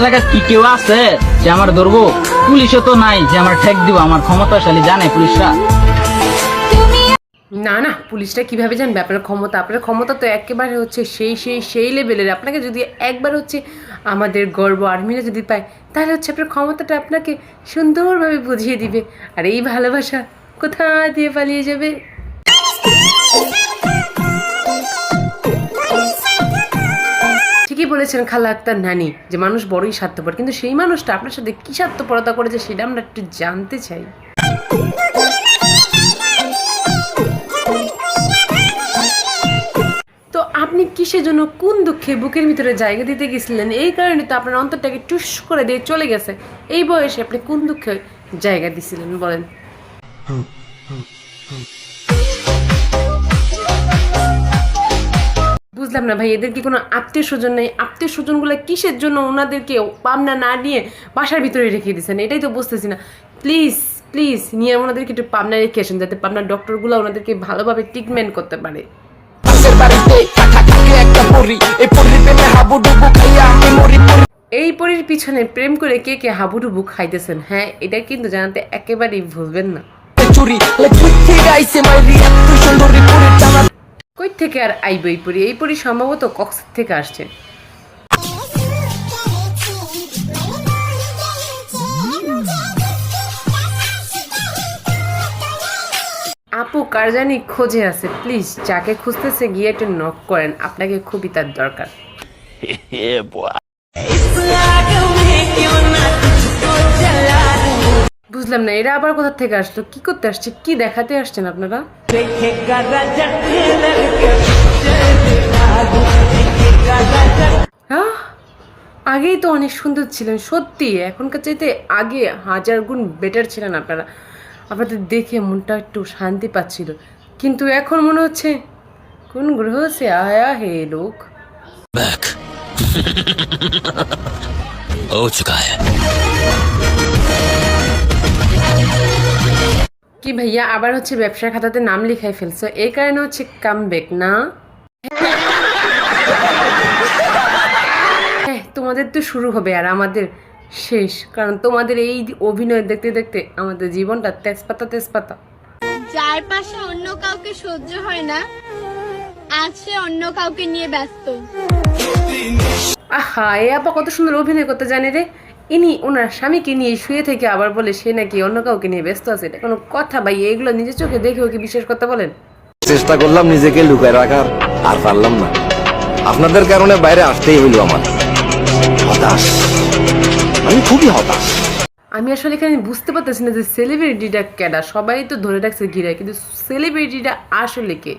এলাকার কি কেউ আছে যে আমার ধরবো? পুলিশও তো নাই যে আমার ঠেক দিব, আমার ক্ষমতাশালী জানে পুলিশরা। না না পুলিশটা কীভাবে জানবে? আপনার ক্ষমতা আপনার ক্ষমতা তো একেবারে হচ্ছে সেই সেই সেই লেভেলের আপনাকে যদি একবার হচ্ছে আমাদের গর্ব আর্মিরা যদি পায়, তাহলে হচ্ছে আপনার ক্ষমতাটা আপনাকে সুন্দরভাবে বুঝিয়ে দিবে। আর এই ভালোবাসা কোথা দিয়ে পালিয়ে যাবে? বলেছেন খালা আক্তার নানি, যে মানুষ বড়ই স্বার্থপর। কিন্তু সেই মানুষটা আপনার সাথে কি স্বার্থপরতা করেছে সেটা আমরা একটু জানতে চাই। তো আপনি কিসের জন্য কোন দুঃখে বুকের ভিতরে জায়গা দিতে গেছিলেন? এই কারণে তো আপনার অন্তরটাকে টুস করে দিয়ে চলে গেছে। এই বয়সে আপনি কোন দুঃখে জায়গা দিছিলেন বলেন? বুঝলাম না ভাই এদের কি কোনো আত্মীয় স্বজন নেই? আত্মীয় স্বজনগুলো কিসের জন্য ওনাদেরকে পাবনা না নিয়ে বাসার ভিতরে রেখে দিয়েছেন? এটাই তো বুঝতেছি না। প্লিজ প্লিজ নিয়ে ওনাদেরকে একটু পাবনা রেখে আসেন যাতে পাবনার ডক্টরগুলো ওনাদেরকে ভালোভাবে ট্রিটমেন্ট করতে পারে। এই পরির পিছনে প্রেম করে কে কে হাবুডুবু খাইতেছেন? হ্যাঁ এটা কিন্তু জানাতে একেবারেই ভুলবেন না। চুরি থেকে আর আইব এই পরি এই পরি সম্ভবত কক্স থেকে আসছে। আপু, কার জানি খোঁজে আছে প্লিজ যাকে খুঁজতেছে গিয়ে একটু নক করেন, আপনাকে খুবই তার দরকার। বুঝলাম না এরা আবার কোথা থেকে আসলো কি করতে আসছে কি দেখাতে আসছেন আপনারা আহ, আগেই তো অনেক সুন্দর ছিলেন সত্যি এখনকার চাইতে আগে হাজার গুণ বেটার ছিলেন আপনারা আপনাদের দেখে মনটা একটু শান্তি পাচ্ছিল কিন্তু এখন মনে হচ্ছে কোন গ্রহ সে আয়া হে লোক बैक हो चुका है কি ভাইয়া আবার হচ্ছে ব্যবসার খাতাতে নাম লিখাই ফেলছো? এই কারণে হচ্ছে কামব্যাক না? হ্যাঁ তোমাদের তো শুরু হবে আর আমাদের শেষ। কারণ তোমাদের এই অভিনয় দেখতে দেখতে আমাদের জীবনটা তেজপাতা তেজপাতা। যার পাশে অন্য কাউকে সহ্য হয় না আজ সে অন্য কাউকে নিয়ে ব্যস্ত। আহা এ আপা কত সুন্দর অভিনয় করতে জানে রে। ইনি ওনার স্বামীকে নিয়ে শুয়ে থেকে আবার বলে সে নাকি অন্য কাউকে নিয়ে ব্যস্ত আছে এটা কোনো কথা? ভাই এগুলো নিজের চোখে দেখে ওকে বিশ্বাস করতে বলেন? চেষ্টা করলাম নিজেকে লুকায় রাখার আর পারলাম না। আপনাদের কারণে বাইরে আসতেই হইল আমার। হতাশ। আমি খুবই হতাশ। আমি আসলে এখানে বুঝতে পারতেছি না যে সেলিব্রিটিটা কেডা। সবাই তো ধরে রাখছে ঘিরে কিন্তু সেলিব্রিটিটা আসলে কে?